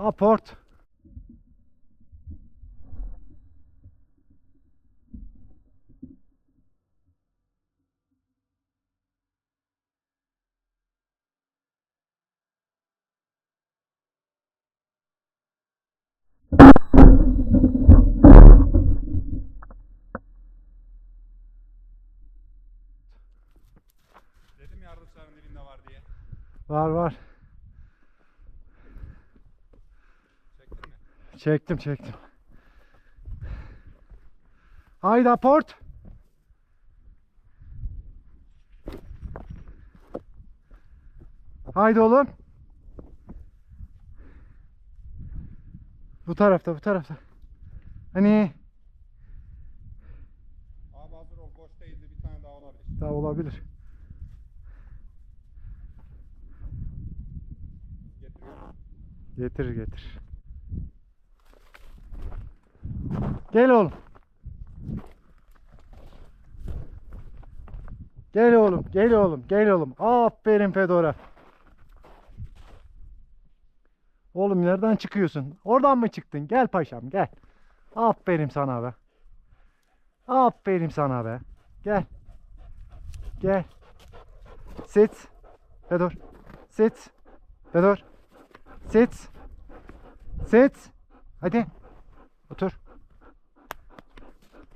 Aport. Dedim ya Rusların dilinde var diye. Var var. Çektim çektim. Haydi aport. Haydi oğlum. Bu tarafta bu tarafta. Hani Abi hazır ol boş değildi bir tane daha olabilir. daha olabilir. Getiriyorum. Getir getir. Gel oğlum. Gel oğlum, gel oğlum, gel oğlum. Aferin Fedora. Oğlum nereden çıkıyorsun? Oradan mı çıktın? Gel paşam gel. Aferin sana be. Aferin sana be. Gel. Gel. Sit. Fedor. Sit. Fedor. Sit. Sit. Hadi. Otur.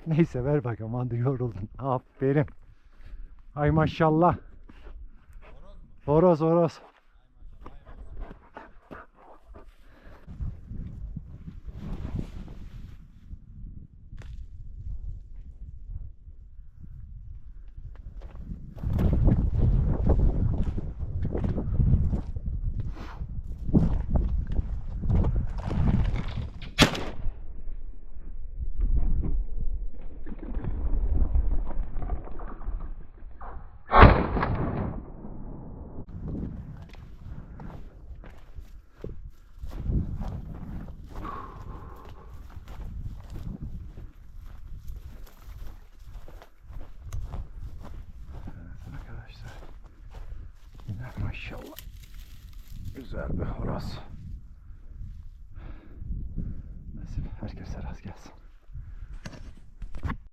Neyse ver bakalım hadi yoruldun. Aferin. Ay maşallah. Horoz horoz. Maşallah. Güzel bir horoz. Nasip herkese rast gelsin.